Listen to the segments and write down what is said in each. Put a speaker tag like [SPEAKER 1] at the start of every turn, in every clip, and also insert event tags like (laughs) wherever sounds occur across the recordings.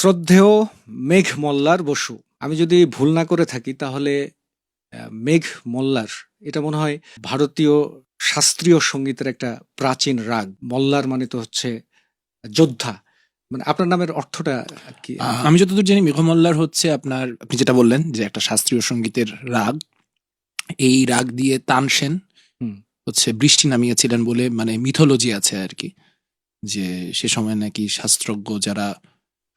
[SPEAKER 1] শ্রদ্ধেয় মেঘ মল্লার বসু। আমি যদি ভুল না করে থাকি তাহলে মেঘ মল্লার। এটা মনে হয় ভারতীয় শাস্ত্রীয় সঙ্গীতের একটা প্রাচীন রাগ। মল্লার মানে তো হচ্ছে যোদ্ধা। মানে আপনার নামের অর্থটা কি?
[SPEAKER 2] আমি যতদূর জানি মেঘমল্লার হচ্ছে আপনার আপনি যেটা বললেন যে একটা শাস্ত্রীয় সঙ্গীতের রাগ। এই রাগ দিয়ে তানসেন। হচ্ছে বৃষ্টি নামিয়েছিলেন বলে মানে মিথোলজি আছে আর কি। যে সে সময় নাকি শাস্ত্রজ্ঞ যারা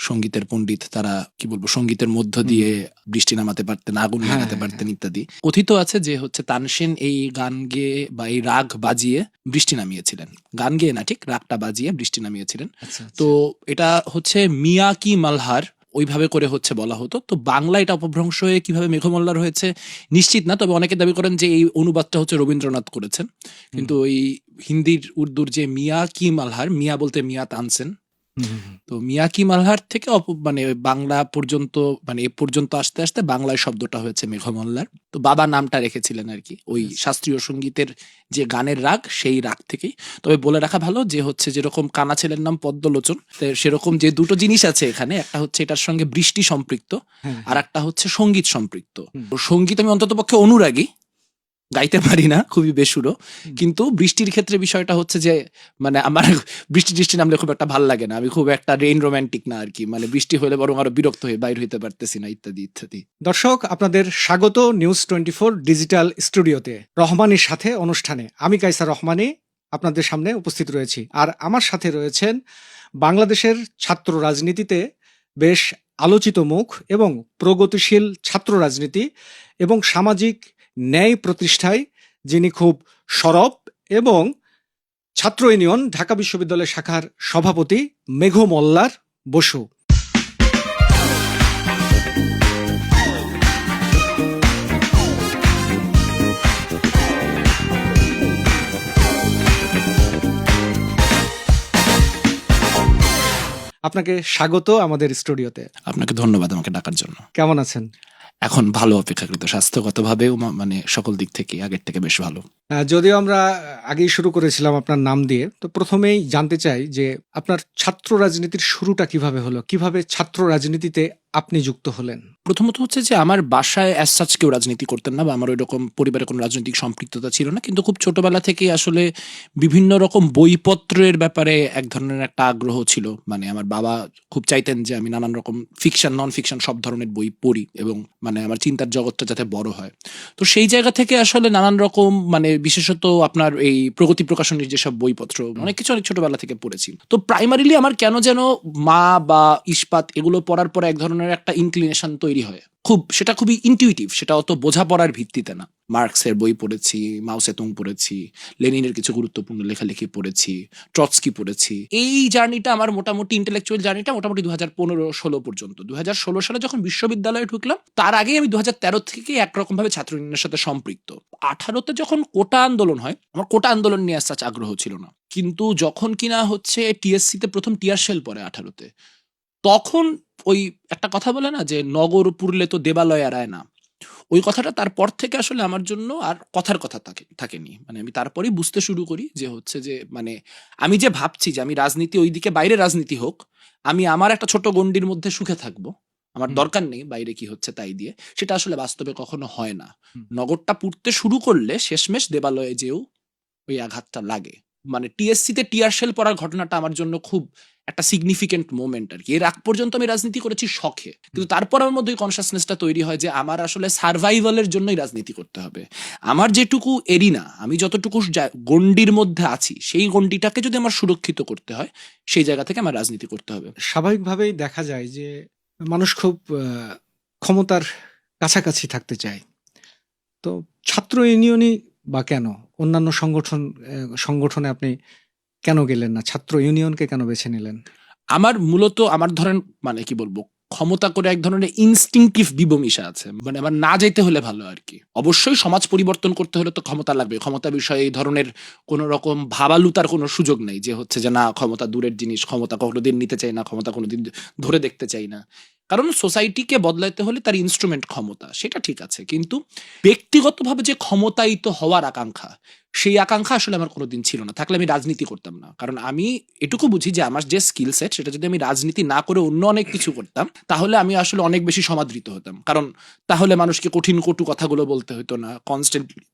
[SPEAKER 2] সঙ্গীতের পণ্ডিত তারা কি বলব সঙ্গীতের মধ্য দিয়ে বৃষ্টি নামাতে পারতেন আগুন
[SPEAKER 1] হ্যাঁ,
[SPEAKER 2] লাগাতে
[SPEAKER 1] হ্যাঁ,
[SPEAKER 2] পারতেন ইত্যাদি। কথিত আছে যে হচ্ছে তানসেন এই গান গেয়ে বা এই রাগ বাজিয়ে বৃষ্টি নামিয়েছিলেন। গান গেয়ে না ঠিক? রাগটা বাজিয়ে বৃষ্টি নামিয়েছিলেন।
[SPEAKER 1] আচ্ছা
[SPEAKER 2] তো এটা হচ্ছে মিয়া কি মালহার ওইভাবে করে হচ্ছে বলা হতো। তো বাংলা এটা অপভ্রংশ হয়ে কীভাবে মেঘমল্লার হয়েছে নিশ্চিত না তবে অনেকে দাবি করেন যে এই অনুবাদটা হচ্ছে রবীন্দ্রনাথ করেছেন। কিন্তু ওই হিন্দির উর্দুর যে মিয়া কি মালহার মিয়া বলতে মিয়া তানসেন। তো মিয়াকি মালহার থেকে মানে বাংলা পর্যন্ত মানে এ পর্যন্ত আসতে আসতে বাংলায় শব্দটা হয়েছে মেঘ মেঘমল্লার। তো বাবা নামটা রেখেছিলেন আর কি। ওই শাস্ত্রীয় সঙ্গীতের যে গানের রাগ সেই রাগ থেকেই। তবে বলে রাখা ভালো যে হচ্ছে যেরকম কানা ছেলের নাম পদ্মলোচন সেরকম যে দুটো জিনিস আছে এখানে একটা হচ্ছে এটার সঙ্গে বৃষ্টি সম্পৃক্ত
[SPEAKER 1] হ্যাঁ,
[SPEAKER 2] আর একটা হচ্ছে সংগীত সম্পৃক্ত। তো সংগীত আমি অন্তত পক্ষে অনুরাগী গাইতে পারি না খুবই বেসুরো। কিন্তু বৃষ্টির ক্ষেত্রে বিষয়টা হচ্ছে যে মানে আমার (laughs) বৃষ্টি টিষ্টি নামলে খুব একটা ভালো লাগে না। আমি খুব একটা রেইন রোমান্টিক না আর কি মানে বৃষ্টি হলে বরং আরও বিরক্ত হয়ে বাইর হইতে পারতেছি না ইত্যাদি ইত্যাদি।
[SPEAKER 1] দর্শক আপনাদের স্বাগত নিউজ টোয়েন্টি ফোর ডিজিটাল স্টুডিওতে। রহমানের সাথে অনুষ্ঠানে আমি কাইসার রহমানি আপনাদের সামনে উপস্থিত রয়েছি। আর আমার সাথে রয়েছেন বাংলাদেশের ছাত্র রাজনীতিতে বেশ আলোচিত মুখ এবং প্রগতিশীল ছাত্র রাজনীতি এবং সামাজিক ন্যায় প্রতিষ্ঠায় যিনি খুব সরব এবং ছাত্র ইউনিয়ন ঢাকা বিশ্ববিদ্যালয় শাখার সভাপতি মেঘ মোল্লার বসু। আপনাকে স্বাগত আমাদের স্টুডিওতে।
[SPEAKER 2] আপনাকে ধন্যবাদ আমাকে ডাকার জন্য।
[SPEAKER 1] কেমন আছেন?
[SPEAKER 2] এখন ভালো অপেক্ষাকৃত, স্বাস্থ্যগতভাবেও মানে সকল দিক থেকে আগের থেকে বেশ ভালো।
[SPEAKER 1] যদিও আমরা আগেই শুরু করেছিলাম আপনার নাম দিয়ে, তো প্রথমেই জানতে চাই যে আপনার ছাত্র রাজনীতির শুরুটা কীভাবে হলো? কীভাবে ছাত্র রাজনীতিতে আপনি যুক্ত হলেন?
[SPEAKER 2] প্রথমত হচ্ছে যে আমার বাসায় অ্যাজ সাচ কেউ রাজনীতি করতেন না বা আমার ওইরকম পরিবারে কোনো রাজনৈতিক সম্পৃক্ততা ছিল না। কিন্তু খুব ছোটবেলা থেকেই আসলে বিভিন্ন রকম বইপত্রের ব্যাপারে এক ধরনের একটা আগ্রহ ছিল। মানে আমার বাবা খুব চাইতেন যে আমি নানান রকম ফিকশন নন ফিকশন সব ধরনের বই পড়ি এবং মানে আমার চিন্তার জগৎটা যাতে বড় হয়। তো সেই জায়গা থেকে আসলে নানান রকম মানে বিশেষত আপনার এই প্রগতি প্রকাশনীর যেসব বইপত্র, অনেক কিছু অনেক ছোটবেলা থেকে পড়েছি। তো প্রাইমারিলি আমার কেন যেন মা বা ইস্পাত এগুলো পড়ার পরে এক ধরনের একটা ইনক্লিনেশন তৈরি হয়। খুব, সেটা খুবই ইনটিউটিভ সেটা অত বোঝাপড়ার ভিত্তিতে না। মার্কসের বই পড়েছি মাউসেতুং পড়েছি, লেনিনের কিছু গুরুত্বপূর্ণ লেখালেখি পড়েছি ট্রটস্কি পড়েছি। এই জার্নিটা আমার মোটামুটি ইন্টেলেকচুয়াল জার্নিটা মোটামুটি দু হাজার পনেরো ষোলো পর্যন্ত। দু হাজার ষোলো সালে যখন বিশ্ববিদ্যালয়ে ঢুকলাম, তার আগেই আমি দু হাজার তেরো থেকে একরকম ভাবে ছাত্র ইউনিয়নের সাথে সম্পৃক্ত। আঠারোতে যখন কোটা আন্দোলন হয়, আমার কোটা আন্দোলন নিয়ে আসাচ আগ্রহ ছিল না। কিন্তু যখন কিনা হচ্ছে টিএসসি তে প্রথম টিয়ার সেল পরে আঠারোতে তখন ওই একটা কথা বলে না যে নগর পুরলে তো দেবালয় এড়ায় না ওই কথাটা তারপর থেকে আসলে আমার জন্য আর কথার কথা থাকে থাকেনি। মানে আমি তারপরেই বুঝতে শুরু করি যে হচ্ছে যে মানে আমি যে ভাবছি যে আমি রাজনীতি ওইদিকে বাইরে রাজনীতি হোক আমি আমার একটা ছোট গণ্ডির মধ্যে সুখে থাকব। আমার দরকার নেই বাইরে কি হচ্ছে তাই দিয়ে। সেটা আসলে বাস্তবে কখনো হয় না। নগরটা পুড়তে শুরু করলে শেষমেশ দেবালয়ে যেও ওই আঘাতটা লাগে। মানে টিএসসিতে টিয়ার শেল পড়ার ঘটনাটা আমার জন্য খুব একটা সিগনিফিকেন্ট মোমেন্ট আর কি। এর আগ পর্যন্ত আমি রাজনীতি করেছি শখে। কিন্তু তারপর আমার মধ্যে কনসাসনেসটা তৈরি হয় যে আমার আসলে সার্ভাইভালের জন্যই রাজনীতি করতে হবে। আমার যেটুকু এরিনা, আমি যতটুকু গণ্ডির মধ্যে আছি, সেই গণ্ডিটাকে যদি আমার সুরক্ষিত করতে হয়, সেই জায়গা থেকে আমার রাজনীতি করতে হবে।
[SPEAKER 1] স্বাভাবিকভাবেই দেখা যায় যে মানুষ খুব ক্ষমতার কাছাকাছি থাকতে চায়। তো ছাত্র ইউনিয়নই বা কেন? অন্যান্য সংগঠন সংগঠনে আপনি কেন গেলেন না? ছাত্র ইউনিয়নকে কেন বেছে নিলেন?
[SPEAKER 2] আমার মূলত, আমার ধরেন মানে কি বলব, ক্ষমতা করে এক ধরনের ইনস্টিংটিভ বিবমিশা আছে। মানে আমার না যেতে হলে ভালো আর কি। অবশ্যই সমাজ পরিবর্তন করতে হলে তো ক্ষমতা লাগবে। ক্ষমতা বিষয়ে এই ধরনের কোন রকম ভাবালুতার কোনো সুযোগ নেই যে হচ্ছে যে, না, ক্ষমতা দূরের জিনিস, ক্ষমতা কোনোদিন নিতে চাই না, ক্ষমতা কোনোদিন ধরে দেখতে চাই না। কারণ সোসাইটিকে বদলাতে হলে তার ইনস্ট্রুমেন্ট ক্ষমতা, সেটা ঠিক আছে। কিন্তু ব্যক্তিগতভাবে যে ক্ষমতায়িত হওয়ার আকাঙ্ক্ষা, সেই আকাঙ্ক্ষা আসলে আমার কোনোদিন ছিল না। থাকলে আমি রাজনীতি করতাম না। কারণ আমি এটুকু বুঝি যে আমার যে স্কিল সেট সেটা যদি আমি রাজনীতি না করে অন্য অনেক কিছু করতাম, তাহলে আমি আসলে অনেক বেশি সমাদৃত হতাম। কারণ তাহলে মানুষকে কঠিন কটু কথাগুলো বলতে হতো না কনস্ট্যান্টলি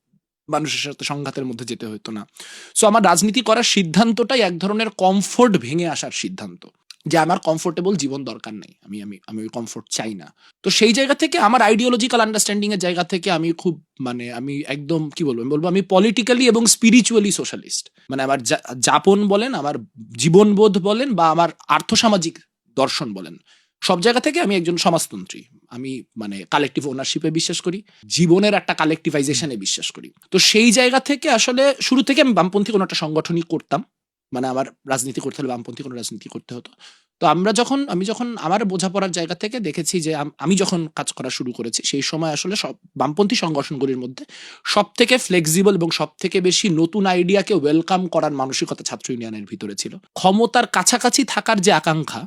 [SPEAKER 2] মানুষের সাথে সংঘাতের মধ্যে যেতে হতো না। সো আমার রাজনীতি করার সিদ্ধান্তটাই এক ধরনের কমফোর্ট ভেঙে আসার সিদ্ধান্ত। যে আমার কমফোর্টেবল জীবন দরকার নেই। আমি আমি আমি ওই কমফোর্ট চাই না। তো সেই জায়গা থেকে আমার আইডিওলজিক্যাল আন্ডারস্ট্যান্ডিং এর জায়গা থেকে আমি খুব মানে আমি একদম, কি বলব? আমি বলব আমি পলিটিক্যালি এবং স্পিরিচুয়ালি সোশ্যালিস্ট মানে আমার যাপন বলেন, আমার জীবনবোধ বলেন বা আমার আর্থসামাজিক দর্শন বলেন, সব জায়গা থেকে আমি একজন সমাজতন্ত্রী। আমি মানে কালেকটিভ ওনারশিপে বিশ্বাস করি, জীবনের একটা কালেকটিভাইজেশনে বিশ্বাস করি। তো সেই জায়গা থেকে আসলে শুরু থেকে আমি বামপন্থী কোনো একটা সংগঠনই করতাম। মানে আমার রাজনীতি করতে হলে বামপন্থী কোনো রাজনীতি করতে হতো। তো আমরা যখন আমি যখন আমার বোঝাপড়ার জায়গা থেকে দেখেছি যে আমি যখন কাজ করা শুরু করেছি সেই সময় আসলে সব বামপন্থী সংগঠনগুলির মধ্যে সব থেকে ফ্লেক্সিবল এবং সব থেকে বেশি নতুন আইডিয়াকে ওয়েলকাম করার মানসিকতা ছাত্র ইউনিয়নের ভিতরে ছিল। ক্ষমতার কাছাকাছি থাকার যে আকাঙ্ক্ষা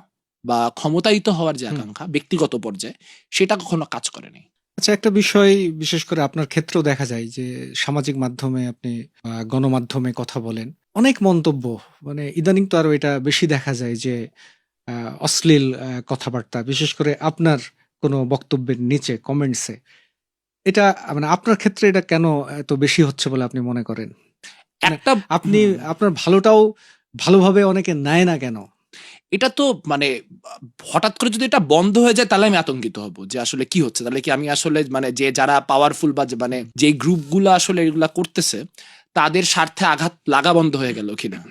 [SPEAKER 2] বা ক্ষমতায়িত হওয়ার যে আকাঙ্ক্ষা ব্যক্তিগত পর্যায়ে সেটা কখনো কাজ করেনি
[SPEAKER 1] আচ্ছা একটা বিষয় বিশেষ করে আপনার ক্ষেত্রেও দেখা যায় যে সামাজিক মাধ্যমে আপনি গণমাধ্যমে কথা বলেন। অনেক মন্তব্য মানে ইদানিং তো আরও এটা বেশি দেখা যায় যে অশ্লীল কথাবার্তা বিশেষ করে আপনার কোনো বক্তব্যের নিচে কমেন্টসে এটা মানে আপনার ক্ষেত্রে এটা কেন এত বেশি হচ্ছে বলে আপনি মনে করেন? মানে
[SPEAKER 2] একটা
[SPEAKER 1] আপনি আপনার ভালোটাও ভালোভাবে অনেকে নেয় না কেন?
[SPEAKER 2] এটা তো মানে হঠাৎ করে যদি এটা বন্ধ হয়ে যায় তাহলে আমি আতঙ্কিত হব যে আসলে কি হচ্ছে? তাহলে কি আমি আসলে মানে যে যারা পাওয়ারফুল বা মানে যে গ্রুপগুলো আসলে এগুলা করতেছে তাদের স্বার্থে আঘাত লাগা বন্ধ হয়ে গেল কিনা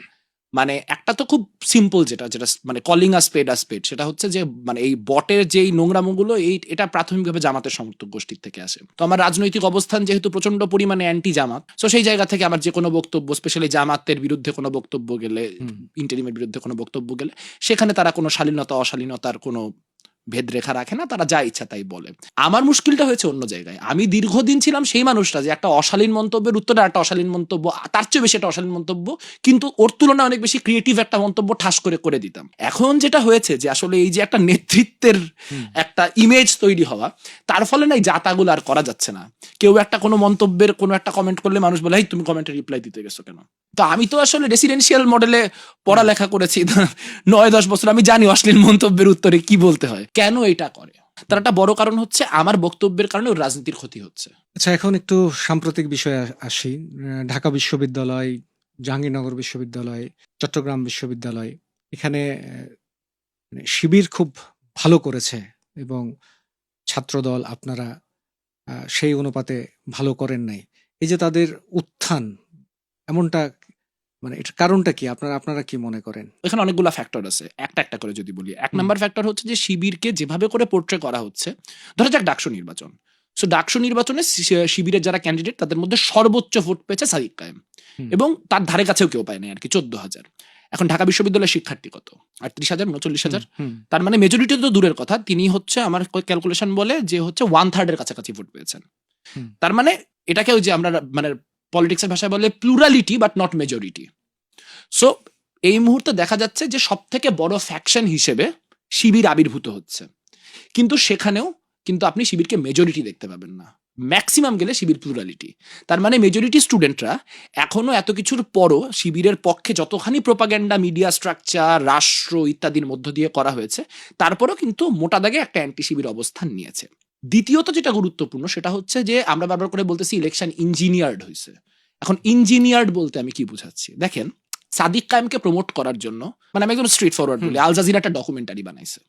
[SPEAKER 2] মানে একটা তো খুব সিম্পল যেটা যেটা মানে কলিং আ স্পেড আ স্পেড সেটা হচ্ছে যে মানে এই বটের যেই নোংরামোগুলো এই এটা প্রাথমিকভাবে জামাতের সমর্থক গোষ্ঠীর থেকে আসে তো আমার রাজনৈতিক অবস্থান যেহেতু প্রচণ্ড পরিমাণে অ্যান্টি জামাত তো সেই জায়গা থেকে আমার যে কোনো বক্তব্য স্পেশালি জামাতের বিরুদ্ধে কোনো বক্তব্য গেলে। ইন্টারিমের বিরুদ্ধে কোনো বক্তব্য গেলে সেখানে তারা কোনো শালীনতা অশালীনতার কোনো ভেদ রেখা রাখে না তারা যা ইচ্ছা তাই বলে। আমার মুশকিলটা হয়েছে অন্য জায়গায়। আমি দীর্ঘদিন ছিলাম সেই মানুষটা যে একটা অশালীন মন্তব্যের উত্তরে একটা অশালীন মন্তব্য তার চেয়ে বেশি একটা অশালীন মন্তব্য কিন্তু ওর তুলনায় অনেক বেশি ক্রিয়েটিভ একটা মন্তব্য ঠাস করে করে দিতাম। এখন যেটা হয়েছে যে আসলে এই যে একটা নেতৃত্বের একটা ইমেজ তৈরি হওয়া তার ফলে না এই জাতাগুলো আর করা যাচ্ছে না। কেউ একটা কোনো মন্তব্যের কোনো একটা কমেন্ট করলে মানুষ বলে এই তুমি কমেন্টে রিপ্লাই দিতে গেছো কেন? তো আমি তো আসলে রেসিডেন্সিয়াল মডেলে পড়ালেখা করেছি (laughs) নয় দশ বছর আমি জানি অশ্লীল মন্তব্যের উত্তরে কি বলতে হয়। কেন এটা করে? তার একটা বড় কারণ হচ্ছে আমার বক্তব্যের কারণে রাজনীতির ক্ষতি হচ্ছে।
[SPEAKER 1] আচ্ছা এখন একটু সাম্প্রতিক বিষয়ে আসি। ঢাকা বিশ্ববিদ্যালয়, জাহাঙ্গীরনগর বিশ্ববিদ্যালয়, চট্টগ্রাম বিশ্ববিদ্যালয়, এখানে মানে শিবির খুব ভালো করেছে এবং ছাত্রদল আপনারা সেই অনুপাতে ভালো করেন নাই। এই যে তাদের উত্থান, এমনটা মানে এটার কারণটা কি? আপনারা আপনারা কি মনে করেন?
[SPEAKER 2] এখানে অনেকগুলো ফ্যাক্টর আছে। একটা একটা করে যদি বলি। এক নাম্বার ফ্যাক্টর হচ্ছে যে শিবিরকে যেভাবে করে পোর্ট্রে করা হচ্ছে ধরা যাক ডাকসু নির্বাচন। সো ডাকসু নির্বাচনে শিবিরের যারা ক্যান্ডিডেট তাদের মধ্যে সর্বোচ্চ ভোট পেয়েছে সাদিক কায়েম। এবং তার ধারে কাছেও কেউ পায় নাই আর কি চোদ্দ হাজার এখন ঢাকা বিশ্ববিদ্যালয়ের শিক্ষার্থী কত? আটত্রিশ হাজার উনচল্লিশ হাজার তার মানে মেজরিটি তো দূরের কথা। তিনি হচ্ছে আমার ক্যালকুলেশন বলে যে হচ্ছে ওয়ান থার্ডের কাছাকাছি ভোট পেয়েছেন। তার মানে এটাকে ওই যে আমরা মানে পলিটিক্সের ভাষায় বলে plurality but not majority so এই মুহূর্তে দেখা যাচ্ছে যে সব থেকে বড় ফ্যাকশন হিসেবে শিবির আবির্ভূত হচ্ছে। কিন্তু সেখানেও কিন্তু আপনি শিবিরকে মেজরিটি দেখতে পাবেন না। ম্যাক্সিমাম গেলে শিবির প্লুরালিটি তার মানে মেজরিটি স্টুডেন্টরা এখনও এত কিছুর পরও শিবিরের পক্ষে যতখানি প্রোপাগ্যান্ডা মিডিয়া স্ট্রাকচার রাষ্ট্র ইত্যাদির মধ্য দিয়ে করা হয়েছে, তারপরেও কিন্তু মোটা দাগে একটা অ্যান্টি শিবির অবস্থান নিয়েছে। দ্বিতীয়ত যেটা গুরুত্বপূর্ণ সেটা হচ্ছে যে আমরা বারবার করে বলতেছি ইলেকশন ইঞ্জিনিয়ার্ড হয়েছে এখন ইঞ্জিনিয়ার্ড বলতে আমি কি বুঝাচ্ছি? দেখেন সাদিক কায়েমকে প্রমোট করার জন্য মানে আমি একদম স্ট্রিট ফরওয়ার্ড বলি আল জাজিরা একটা ডকুমেন্টারি বানাইছে।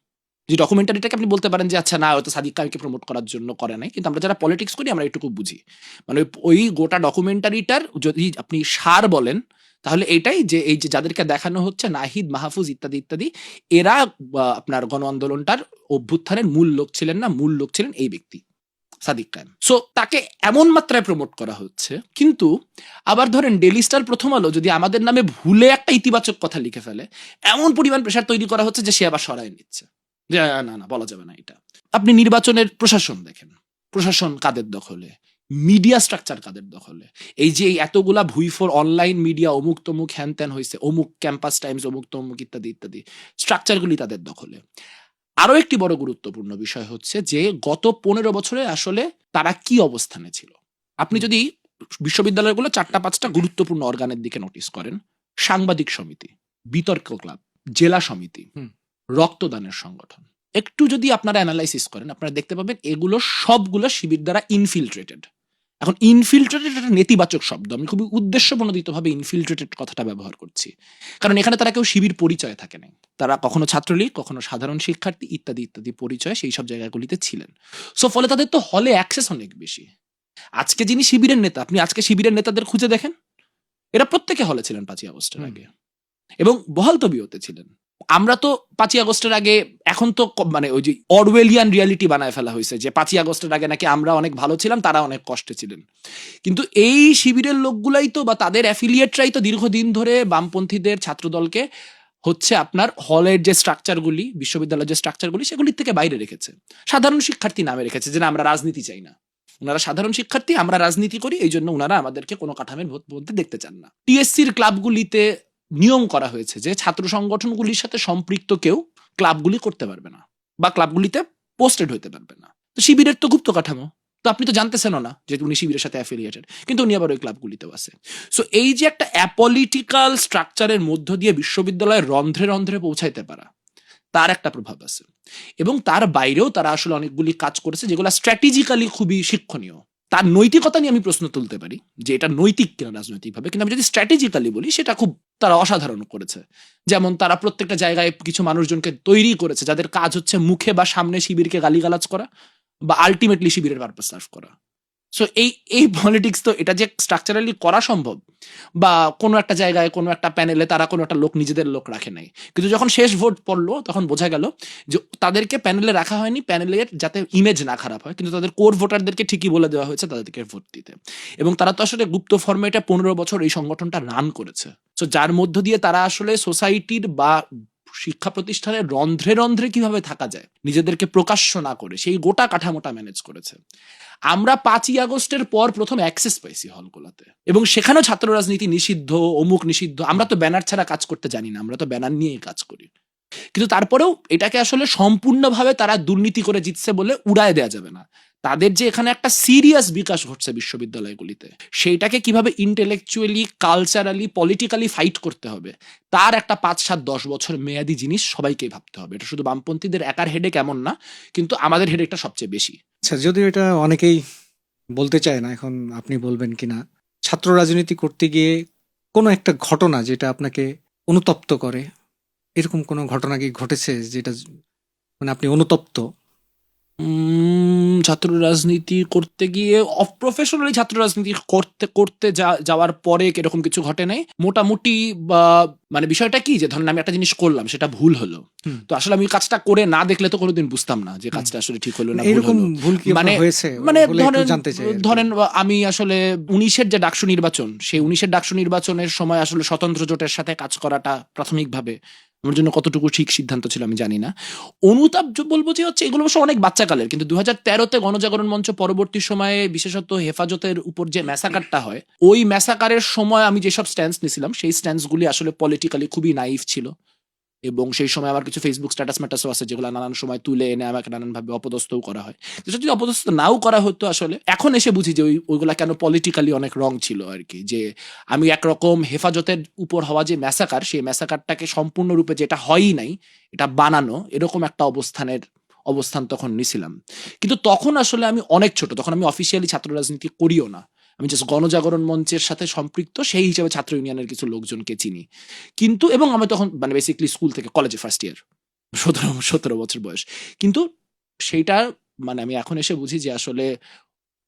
[SPEAKER 2] যে ডকুমেন্টারিটাকে আপনি বলতে পারেন যে আচ্ছা না হয়তো সাদিক কায়েমকে প্রমোট করার জন্য করে নাই। কিন্তু আমরা যারা পলিটিক্স করি আমরা এটুকু বুঝি। মানে ওই- ওই গোটা ডকুমেন্টারিটার যদি আপনি সার বলেন তাহলে এটাই যে এই যে যাদেরকে দেখানো হচ্ছে নাহিদ মাহফুজ ইত্যাদি ইত্যাদি এরা আপনার গণ আন্দোলনটার অভ্যুত্থানের মূল লোক ছিলেন না, মূল লোক ছিলেন এই ব্যক্তি, সাদিক কায়েম। সো তাকে এমন মাত্রায় প্রমোট করা হচ্ছে, কিন্তু আবার ধরেন ডেলি স্টার প্রথম আলো যদি আমাদের নামে ভুলে একটা ইতিবাচক কথা লিখে ফেলে, এমন পরিমাণ প্রেশার তৈরি করা হচ্ছে যে সে আবার সরায় নিচ্ছে। না না বলা যাবে না এটা। আপনি নির্বাচনের প্রশাসন দেখেন, প্রশাসন কাদের দখলে? মিডিয়া স্ট্রাকচার কাদের দখলে? এই যে এতগুলা ভুইফোর অনলাইন মিডিয়া অমুক তমুক হ্যান ত্যান হয়েছে অমুক ক্যাম্পাস টাইমস অমুক তমুক ইত্যাদি ইত্যাদি স্ট্রাকচারগুলি তাদের দখলে। আরও একটি বড় গুরুত্বপূর্ণ বিষয় হচ্ছে যে গত পনেরো বছরে আসলে তারা কি অবস্থানে ছিল আপনি যদি বিশ্ববিদ্যালয়গুলো চারটা পাঁচটা গুরুত্বপূর্ণ অর্গানের দিকে নোটিস করেন সাংবাদিক সমিতি বিতর্ক ক্লাব জেলা সমিতি। রক্তদানের সংগঠন একটু যদি আপনারা অ্যানালাইসিস করেন আপনারা দেখতে পাবেন এগুলো সবগুলো শিবির দ্বারা ইনফিল্ট্রেটেড এখন ইনফিল্ট্রেটেড একটা নেতিবাচক শব্দ। আমি খুবই উদ্দেশ্য উদ্দেশ্যপ্রণোদিতভাবে ইনফিল্ট্রেটেড কথাটা ব্যবহার করছি। কারণ এখানে তারা কেউ শিবির পরিচয় থাকে নাই। তারা কখনো ছাত্রলীগ কখনো সাধারণ শিক্ষার্থী ইত্যাদি ইত্যাদি পরিচয় সেই সব জায়গাগুলিতে ছিলেন। সো ফলে তাদের তো হলে অ্যাক্সেস অনেক বেশি। আজকে যিনি শিবিরের নেতা আপনি আজকে শিবিরের নেতাদের খুঁজে দেখেন? এরা প্রত্যেকে হলে ছিলেন পাঁচই আগস্টের আগে। এবং বহাল তবিয়তে ছিলেন। আমরা তো পাঁচই আগস্টের আগে, এখন তো মানে ওই যে অরওয়েলিয়ান রিয়ালিটি বানায় ফেলা হয়েছে যে পাঁচই আগস্টের আগে নাকি আমরা অনেক ভালো ছিলাম, তারা অনেক কষ্টে ছিলেন। কিন্তু এই শিবিরের লোকগুলাই তো বা তাদের অ্যাফিলিয়েটরাই তো দীর্ঘদিন ধরে বামপন্থীদের ছাত্রদলকে হচ্ছে আপনার হলের যে স্ট্রাকচারগুলি বিশ্ববিদ্যালয়ের যে স্ট্রাকচারগুলি সেগুলির থেকে বাইরে রেখেছে। সাধারণ শিক্ষার্থী নামে রেখেছে যে না, আমরা রাজনীতি চাই না। ওনারা সাধারণ শিক্ষার্থী, আমরা রাজনীতি করি এই জন্য ওনারা আমাদেরকে কোনো কাঠামের মধ্যে দেখতে চান না। টিএসসির ক্লাবগুলিতে নিয়ম করা হয়েছে যে ছাত্র সংগঠনগুলির সাথে সম্পৃক্ত কেউ ক্লাবগুলি করতে পারবে না বা ক্লাবগুলিতে পোস্টেড হতে পারবে না। তো শিবিরের তো গুপ্ত কাঠামো। তো আপনি তো জানতেছেনও না যে উনি শিবিরের সাথে অ্যাফিলিয়েটেড কিন্তু উনি আবার ওই ক্লাবগুলিতেও আছে। সো এই যে একটা অ্যাপলিটিক্যাল স্ট্রাকচারের মধ্য দিয়ে বিশ্ববিদ্যালয়ের রন্ধ্রে রন্ধ্রে পৌঁছাইতে পারা, তার একটা প্রভাব আছে। এবং তার বাইরেও তারা আসলে অনেকগুলি কাজ করেছে যেগুলো স্ট্র্যাটেজিক্যালি খুবই শিক্ষণীয়। তার নৈতিকতা নিয়ে আমি প্রশ্ন তুলতে পারি যে এটা নৈতিক কিনা রাজনৈতিকভাবে কিন্তু আমি যদি স্ট্র্যাটেজিক্যালি বলি, সেটা খুব তারা অসাধারণ করেছে। যেমন তারা প্রত্যেকটা জায়গায় কিছু মানুষজনকে তৈরি করেছে, যাদের কাজ হচ্ছে মুখে বা সামনে শিবিরকে গালিগালাজ করা বা আলটিমেটলি শিবিরের পারপাস সার্ভ করা। সো এই এই পলিটিক্স তো এটা যে স্ট্রাকচারালি করা সম্ভব, বা কোনো একটা জায়গায়, কোনো একটা প্যানেলে তারা কোনো একটা লোক নিজেদের লোক রাখে নাই। কিন্তু যখন শেষ ভোট পড়ল, তখন বোঝা গেল যে তাদেরকে প্যানেলে রাখা হয়নি প্যানেলের যাতে ইমেজ না খারাপ হয়। কিন্তু তাদের কোর ভোটারদেরকে ঠিকই বলে দেওয়া হয়েছে তাদেরকে ভোট দিতে। এবং তারা তো আসলে গুপ্ত ফর্মেটে পনেরো বছর এই সংগঠনটা রান করেছে। সো যার মধ্য দিয়ে তারা আসলে সোসাইটির বা শিক্ষা প্রতিষ্ঠানের রন্ধ্রে রন্ধ্রে কীভাবে থাকা যায়, নিজেদেরকে প্রকাশ্য না করে, সেই গোটা কাঠামোটা ম্যানেজ করেছে। আমরা পাঁচই আগস্টের পর প্রথম অ্যাক্সেস পাইছি হলগুলোতে এবং সেখানেও ছাত্র রাজনীতি নিষিদ্ধ, অমুক নিষিদ্ধ, আমরা তো ব্যানার ছাড়া কাজ করতে জানি না, আমরা তো ব্যানার নিয়েই কাজ করি। কিন্তু তারপরেও এটাকে আসলে সম্পূর্ণভাবে তারা দুর্নীতি করে জিতছে বলে উড়ায় দেওয়া যাবে না। তাদের যে এখানে একটা সিরিয়াস বিকাশ ঘটছে বিশ্ববিদ্যালয়গুলিতে সেইটাকে কীভাবে ইন্টেলেকচুয়ালি কালচারালি পলিটিক্যালি ফাইট করতে হবে তার একটা পাঁচ সাত দশ বছর মেয়াদি জিনিস সবাইকেই ভাবতে হবে। এটা শুধু বামপন্থীদের একার হেডে কেমন না কিন্তু আমাদের হেডেকটা সবচেয়ে বেশি।
[SPEAKER 1] আচ্ছা যদিও এটা অনেকেই বলতে চায় না এখন আপনি বলবেন কিনা ছাত্র রাজনীতি করতে গিয়ে কোনো একটা ঘটনা যেটা আপনাকে অনুতপ্ত করে এরকম কোনো ঘটনা কি ঘটেছে যেটা মানে আপনি অনুতপ্ত?
[SPEAKER 2] ছাত্র রাজনীতি করতে গিয়ে অফ প্রফেশনালি ছাত্র রাজনীতি করতে করতে যাওয়ার পরে এরকম কিছু ঘটে নাই। মোটামুটি বা মানে বিষয়টা কি যে ধরেন আমি একটা জিনিস করলাম সেটা ভুল হলো। তো আসলে আমি কাজটা করে না দেখলে তো কোনোদিন বুঝতাম না যে কাজটা আসলে ঠিক হলো না এরকম
[SPEAKER 1] ভুল কি
[SPEAKER 2] মানে-
[SPEAKER 1] হয়েছে
[SPEAKER 2] মানে ধরেন
[SPEAKER 1] জানতে চাই
[SPEAKER 2] ধরেন আমি আসলে উনিশের যে ডাকসু নির্বাচন সেই উনিশের ডাকসু নির্বাচনের সময় আসলে স্বতন্ত্র জোটের সাথে কাজ করাটা প্রাথমিকভাবে আমার জন্য কতটুকু ঠিক সিদ্ধান্ত ছিল আমি জানি না। অনুতাপ বলব যে হচ্ছে এগুলো অবশ্য অনেক বাচ্চাকালের, কিন্তু দু হাজার তেরোতে গণজাগরণ মঞ্চ পরবর্তী সময়ে বিশেষত হেফাজতের উপর যে ম্যাসাকারটা হয়, ওই ম্যাসাকারের সময় আমি যেসব স্ট্যান্স নিয়েছিলাম সেই স্ট্যান্সগুলি আসলে পলিটিক্যালি খুবই নাইফ ছিল। এবং সেই সময় আমার কিছু ফেসবুক স্ট্যাটাস ম্যাটাসও আছে যেগুলো নানান সময় তুলে এনে আমাকে নানানভাবে অপদস্থও করা হয়। যেটা যদি অপদস্থ নাও করা হতো আসলে, এখন এসে বুঝি যে ওই ওইগুলা কেন পলিটিক্যালি অনেক রং ছিল আর কি, যে আমি একরকম হেফাজতের উপর হওয়া যে ম্যাসাকার সেই ম্যাসাকারটাকে সম্পূর্ণরূপে যেটা হয়ই নাই, এটা বানানো, এরকম একটা অবস্থানের অবস্থান তখন নিছিলাম। কিন্তু তখন আসলে আমি অনেক ছোট, তখন আমি অফিসিয়ালি ছাত্র রাজনীতি করিও না। আমি জাস্ট গণজাগরণ মঞ্চের সাথে সম্পৃক্ত, সেই হিসাবে ছাত্র ইউনিয়নের কিছু লোকজনকে চিনি। কিন্তু, এবং আমি তখন মানে বেসিক্যালি স্কুল থেকে কলেজে ফার্স্ট ইয়ার সতেরো সতেরো বছর বয়স। কিন্তু সেইটা মানে আমি এখন এসে বুঝি যে আসলে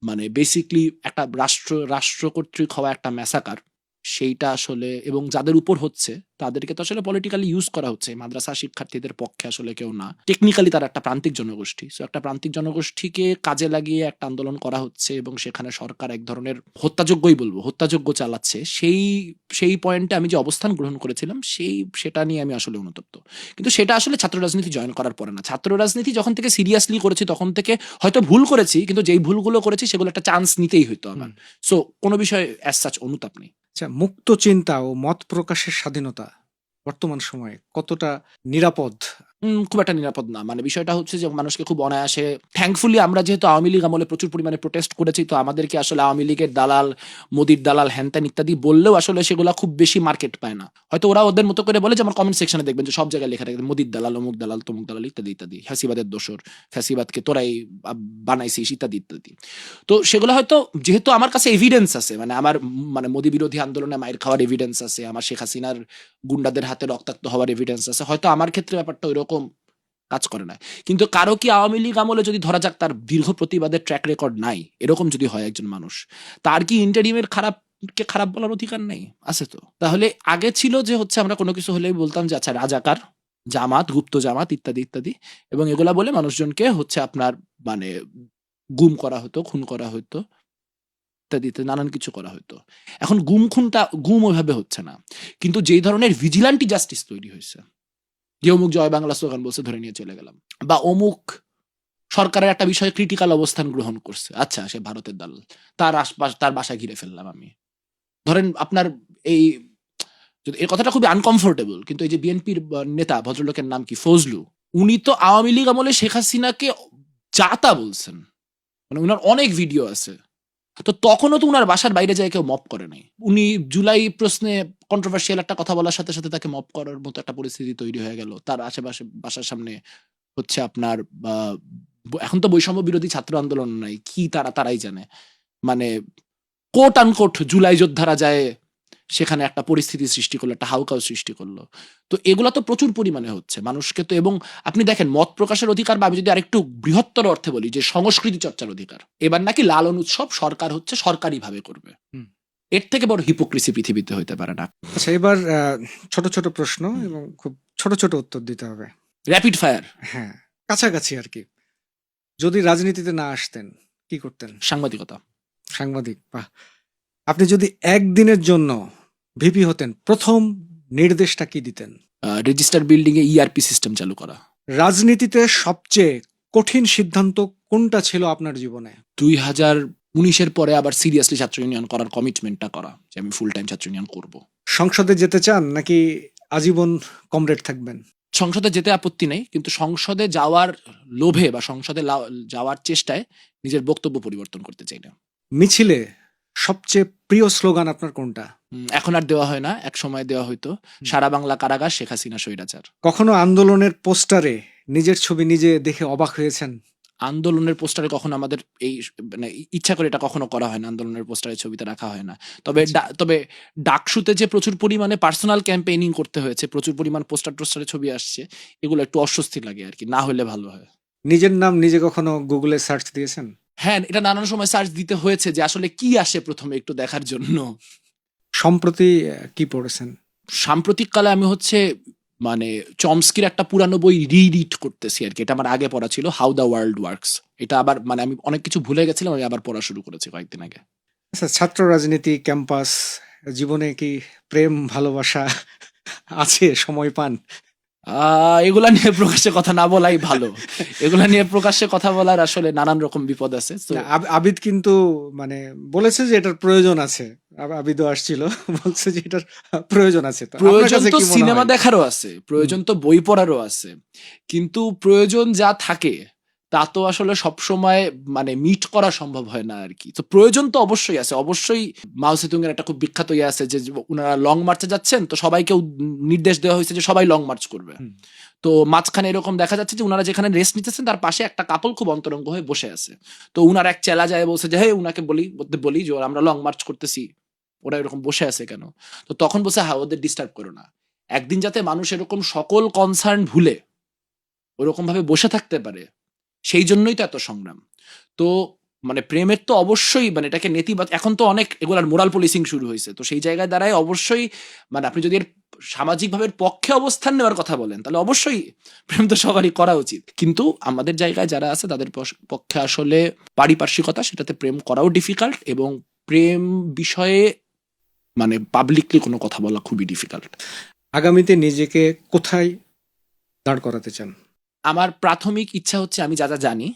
[SPEAKER 2] মানে বেসিকলি একটা রাষ্ট্র রাষ্ট্র কর্তৃক হওয়া একটা ম্যাসাকার সেইটা আসলে এবং যাদের উপর হচ্ছে তাদেরকে তো আসলে পলিটিক্যালি ইউজ করা হচ্ছে। মাদ্রাসা শিক্ষার্থীদের পক্ষে আসলে কেউ না। টেকনিক্যালি তারা একটা প্রান্তিক জনগোষ্ঠী। সো একটা প্রান্তিক জনগোষ্ঠীকে কাজে লাগিয়ে একটা আন্দোলন করা হচ্ছে এবং সেখানে সরকার এক ধরনের হত্যাযোগ্যই বলব হত্যাযোগ্য চালাচ্ছে। সেই সেই পয়েন্টে আমি যে অবস্থান গ্রহণ করেছিলাম সেই সেটা নিয়ে আমি আসলে অনুতপ্ত। কিন্তু সেটা আসলে ছাত্র রাজনীতি জয়েন করার পরে না। ছাত্র রাজনীতি যখন থেকে সিরিয়াসলি করেছি তখন থেকে হয়তো ভুল করেছি কিন্তু যেই ভুলগুলো করেছি সেগুলো একটা চান্স নিতেই হইতো আমার। সো কোনো বিষয়ে অ্যাজ সাচ অনুতাপ নেই।
[SPEAKER 1] আচ্ছা মুক্ত চিন্তা ও মত প্রকাশের স্বাধীনতা বর্তমান সময়ে কতটা নিরাপদ?
[SPEAKER 2] খুব একটা নিরাপদ না। মানে বিষয়টা হচ্ছে যে মানুষকে খুব অনায়াসে থ্যাঙ্কফুলি আমরা যেহেতু আওয়ামী লীগ আমলে প্রচুর পরিমাণে প্রোটেস্ট করেছি, তো আমাদেরকে আসলে আওয়ামী লীগের দালাল, মোদির দালাল, হ্যানত্যান ইত্যাদি বললেও আসলে সেগুলো খুব বেশি মার্কেট পায় না। হয়তো ওরা ওদের মতো করে বলে যে আমার কমেন্ট সেকশনে দেখবেন যে সব জায়গায় লেখা থাকে, মোদির দালাল, অমুক দালাল, তমুক দালাল ইত্যাদি ইত্যাদি, ফ্যাসিবাদের দোষর, ফ্যাসিবাদকে তোরাই বানাইছিস ইত্যাদি ইত্যাদি। তো সেগুলো হয়তো যেহেতু আমার কাছে এভিডেন্স আছে মানে আমার মানে মোদি বিরোধী আন্দোলনে মায়ের খাওয়ার এভিডেন্স আছে, আমার শেখ হাসিনার গুন্ডাদের হাতে রক্তাক্ত হওয়ার এভিডেন্স আছে, হয়তো আমার ক্ষেত্রে ব্যাপারটা ওইরকম কাজ করে না কিন্তু কারও কি আওয়ামী লীগ আমলে যদি ধরা যাক তার দীর্ঘ প্রতিবাদের ট্র্যাক রেকর্ড নাই, এরকম যদি হয় একজন মানুষ, তার কি ইন্টারিমের খারাপ কে খারাপ বলার অধিকার নেই? আছে তো। তাহলে আগে ছিল যে হচ্ছে আমরা কোনো কিছু হলেই বলতাম যে আচ্ছা রাজাকার, জামাত, গুপ্ত জামাত ইত্যাদি ইত্যাদি, এবং এগুলা বলে মানুষজনকে হচ্ছে আপনার মানে গুম করা হতো, খুন করা হতো, ইত্যাদি ইত্যাদি, নানান কিছু করা হতো। এখন গুম খুনটা, গুম ওইভাবে হচ্ছে না। কিন্তু যেই ধরনের ভিজিলান্টি জাস্টিস তৈরি হয়েছে যে অমুক জয় বাংলা স্লোগান বলছে, ধরে নিয়ে চলে গেলাম। বা অমুক সরকারের একটা বিষয়ে ক্রিটিক্যাল অবস্থান গ্রহণ করছে। আচ্ছা সে ভারতের দালাল তার আশপাশ, তার বাসা ঘিরে ফেললাম আমি। ধরেন আপনার এই এই কথাটা খুবই আনকমফোর্টেবল কিন্তু এই যে বিএনপির নেতা, ভদ্রলোকের নাম কি? ফজলু, উনি তো আওয়ামী লীগ আমলে শেখ হাসিনাকে জাতা বলছেন। মানে উনার অনেক ভিডিও আছে। তো তখনও তো উনার বাসার বাইরে যায় কেউ মপ করে নাই। উনি জুলাই প্রশ্নে কন্ট্রোভার্সিয়াল একটা কথা বলার সাথে সাথে তাকে মপ করার মতো একটা পরিস্থিতি তৈরি হয়ে গেল। তার আশেপাশে বাসার সামনে হচ্ছে আপনার এখন তো বৈষম্য বিরোধী ছাত্র আন্দোলন নাই, কি তারা তারাই জানে? মানে কোট আনকোট জুলাই যোদ্ধারা যায় সেখানে একটা পরিস্থিতি সৃষ্টি করল একটা হাউকাও সৃষ্টি করল। তো এগুলো তো প্রচুর পরিমাণে হচ্ছে। মানুষকে তো এবং আপনি দেখেন মত প্রকাশের অধিকার বা আমি যদি আরেকটু বৃহত্তর অর্থে বলি যে সংস্কৃতি চর্চার অধিকার এবার নাকি লালন উৎসব সরকার হচ্ছে সরকারি ভাবে করবে এর থেকে বড় হিপোক্রেসি পৃথিবীতে হইতে পারে না।
[SPEAKER 1] আচ্ছা এবার আহ, ছোট ছোট প্রশ্ন এবং খুব ছোট ছোট উত্তর দিতে হবে।
[SPEAKER 2] র্যাপিড ফায়ার
[SPEAKER 1] হ্যাঁ কাছাকাছি আর কি। যদি রাজনীতিতে না আসতেন কি করতেন?
[SPEAKER 2] সাংবাদিকতা।
[SPEAKER 1] সাংবাদিক বাহ। আপনি যদি একদিনের জন্য ভিপি হতেন প্রথম নির্দেশটা কি দিতেন?
[SPEAKER 2] রেজিস্টার বিল্ডিং এ ইআরপি সিস্টেম চালু করা।
[SPEAKER 1] রাজনীতিতে সবচেয়ে কঠিন সিদ্ধান্ত কোনটা ছিল আপনার জীবনে?
[SPEAKER 2] দুই হাজার উনিশের পরে আবার সিরিয়াসলি ছাত্র ইউনিয়ন করার কমিটমেন্টটা করা যে আমি ফুল টাইম ছাত্র ইউনিয়ন করব।
[SPEAKER 1] সংসদে যেতে চান নাকি আজীবন কমরেড থাকবেন?
[SPEAKER 2] সংসদে যেতে আপত্তি নেই কিন্তু সংসদে যাওয়ার লোভে বা সংসদে যাওয়ার চেষ্টায় নিজের বক্তব্য পরিবর্তন করতে চাই না।
[SPEAKER 1] মিছিলে সবচেয়ে প্রিয় স্লোগান আপনার কোনটা?
[SPEAKER 2] এখন আর দেওয়া হয় না এক সময় দেওয়া হয়তো সারা বাংলা কারাগার শেখ হাসিনা স্বৈরাচার।
[SPEAKER 1] কখনো আন্দোলনের পোস্টারে নিজের ছবি নিজে দেখে অবাক হয়েছেন?
[SPEAKER 2] আন্দোলনের পোস্টারে কখনো আমাদের এই মানে ইচ্ছা করে এটা কখনো করা হয় না আন্দোলনের পোস্টারে ছবিতে রাখা হয় না। তবে ডা- তবে ডাকসুতে যে প্রচুর পরিমাণে পার্সোনাল ক্যাম্পেইনিং করতে হয়েছে প্রচুর পরিমাণ পোস্টার টোস্টারে ছবি আসছে এগুলো একটু অস্বস্তি লাগে আর কি না হলে ভালো হয়।
[SPEAKER 1] নিজের নাম নিজে কখনো গুগলে সার্চ দিয়েছেন?
[SPEAKER 2] হ্যাঁ এটা নানান সময় সার্চ দিতে হয়েছে যে আসলে কি আসে প্রথমে একটু দেখার জন্য।
[SPEAKER 1] সম্প্রতি কি পড়েছেন?
[SPEAKER 2] সাম্প্রতিক কালে আমি হচ্ছে মানে চমস্কির একটা পুরানো বই রিডিট করতেছি আর কি। এটা আমার আগে পড়া ছিল হাউ দ্য ওয়ার্ল্ড ওয়ার্কস এটা আবার মানে আমি অনেক কিছু ভুলে গেছিলাম আমি আবার পড়া শুরু করেছি কয়েকদিন আগে।
[SPEAKER 1] আচ্ছা ছাত্র রাজনীতি ক্যাম্পাস জীবনে কি প্রেম ভালোবাসা আছে? সময় পান?
[SPEAKER 2] এগুলা নিয়ে প্রকাশ্যে কথা না বলাই ভালো। এগুলা নিয়ে প্রকাশ্যে কথা বলার আসলে নানান রকম বিপদ আছে
[SPEAKER 1] আবিদ কিন্তু মানে বলেছে যে এটার প্রয়োজন আছে। আব- আবিদও আসছিল (laughs) বলছে যে এটার প্রয়োজন আছে। তো
[SPEAKER 2] প্রয়োজন তো সিনেমা দেখারও আছে প্রয়োজন তো বই পড়ারও আছে। কিন্তু প্রয়োজন যা থাকে তা তো আসলে সব সময় মানে মিট করা সম্ভব হয় না আর কি তো প্রয়োজন তো অবশ্যই আছে। অবশ্যই মাও সেতুং এর একটা খুব বিখ্যাত ইয়ে আছে যে ওনারা লং মার্চে যাচ্ছেন তো সবাইকে নির্দেশ দেওয়া হয়েছে যে সবাই লং মার্চ করবে। তো মাঝখানে এরকম দেখা যাচ্ছে যে ওনারা যেখানে রেস্ট নিতেছেন তার পাশে একটা কাপল খুব অন্তরঙ্গ হয়ে বসে আছে। তো উনার এক চেলা যায় বলছে যে হে উনাকে বলি বলি যে আমরা লং মার্চ করতেছি। ওরা এরকম বসে আছে কেন? তো তখন বসে হ্যাঁ ওদের ডিস্টার্ব করো না। একদিন যাতে মানুষ এরকম সকল কনসার্ন ভুলে ওরকম ভাবে বসে থাকতে পারে সেই জন্যই তো এত সংগ্রাম। তো মানে প্রেমের তো অবশ্যই মানে এটাকে নেতিবাচক, এখন তো অনেক এগুলার মোরাল পুলিশিং শুরু হয়েছে। তো সেই জায়গায় দাঁড়ায় অবশ্যই মানে আপনি যদি এর সামাজিকভাবে পক্ষে অবস্থান নেওয়ার কথা বলেন, তাহলে অবশ্যই প্রেম তো সবারই করা উচিত। কিন্তু আমাদের জায়গায় যারা আছে, তাদের পক্ষে আসলে পারিপার্শ্বিকতা, সেটাতে প্রেম করাও ডিফিকাল্ট এবং প্রেম বিষয়ে মানে পাবলিকলি কোনো কথা বলা খুবই ডিফিকাল্ট
[SPEAKER 1] আগামীতে নিজেকে কোথায় দাঁড় করাতে চান?
[SPEAKER 2] আমার প্রাথমিক ইচ্ছা হচ্ছে আমি যা যা জানি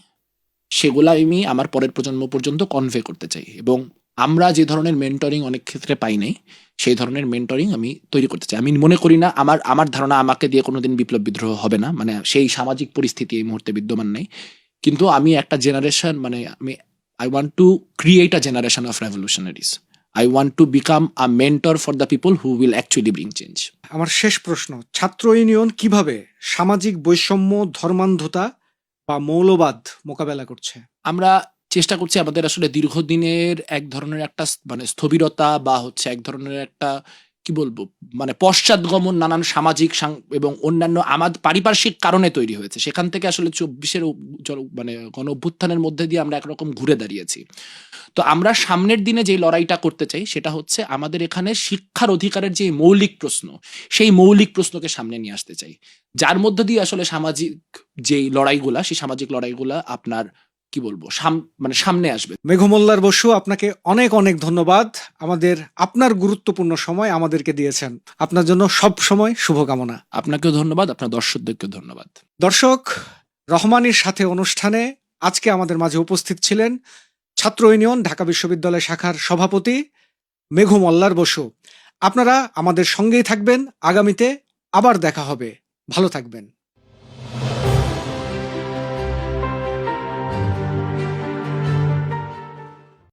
[SPEAKER 2] সেগুলা আমি আমার পরের প্রজন্ম পর্যন্ত কনভে করতে চাই। এবং আমরা যে ধরনের মেন্টরিং অনেক ক্ষেত্রে পাই নাই, সেই ধরনের মেন্টরিং আমি তৈরি করতে চাই। আমি মনে করি না আমার আমার ধারণা আমাকে দিয়ে কোনোদিন বিপ্লব বিদ্রোহ হবে না মানে সেই সামাজিক পরিস্থিতি এই মুহূর্তে বিদ্যমান নেই। কিন্তু আমি একটা জেনারেশন মানে আমি I want to create a generation of revolutionaries I want to become a mentor for the people who will actually bring change
[SPEAKER 1] আমার শেষ প্রশ্ন ছাত্র ইউনিয়ন কীভাবে সামাজিক বৈষম্য ধর্মান্ধতা বা মৌলবাদ মোকাবেলা করছে?
[SPEAKER 2] আমরা চেষ্টা করছি আমাদের আসলে দীর্ঘদিনের এক ধরনের একটা মানে স্থবিরতা বা হচ্ছে এক ধরনের একটা কি বলব মানে পশ্চাৎগমন নানান সামাজিক এবং অন্যান্য আমাদের পারিপার্শ্বিক কারণে তৈরি হয়েছে। সেখান থেকে আসলে চব্বিশের মানে গণ অভ্যুত্থানের মধ্যে দিয়ে আমরা একরকম ঘুরে দাঁড়িয়েছি। তো আমরা সামনের দিনে যে লড়াইটা করতে চাই, সেটা হচ্ছে আমাদের এখানে শিক্ষার অধিকারের যে মৌলিক প্রশ্ন, সেই মৌলিক প্রশ্নকে সামনে নিয়ে আসতে চাই। যার মধ্য দিয়ে আসলে সামাজিক যেই লড়াইগুলা, সেই সামাজিক লড়াইগুলা আপনার কি বলব মানে সামনে আসবে।
[SPEAKER 1] মেঘমল্লার বসু আপনাকে অনেক অনেক ধন্যবাদ। আমাদের আপনার গুরুত্বপূর্ণ সময় আমাদেরকে দিয়েছেন। আপনার জন্য সব সময় শুভকামনা।
[SPEAKER 2] আপনাকেও ধন্যবাদ আপনার দর্শকদেরকেও ধন্যবাদ।
[SPEAKER 1] দর্শক রহমানের সাথে অনুষ্ঠানে আজকে আমাদের মাঝে উপস্থিত ছিলেন ছাত্র ইউনিয়ন ঢাকা বিশ্ববিদ্যালয় শাখার সভাপতি মেঘু মল্লার বসু। আপনারা আমাদের সঙ্গেই থাকবেন। আগামীতে আবার দেখা হবে। ভালো থাকবেন।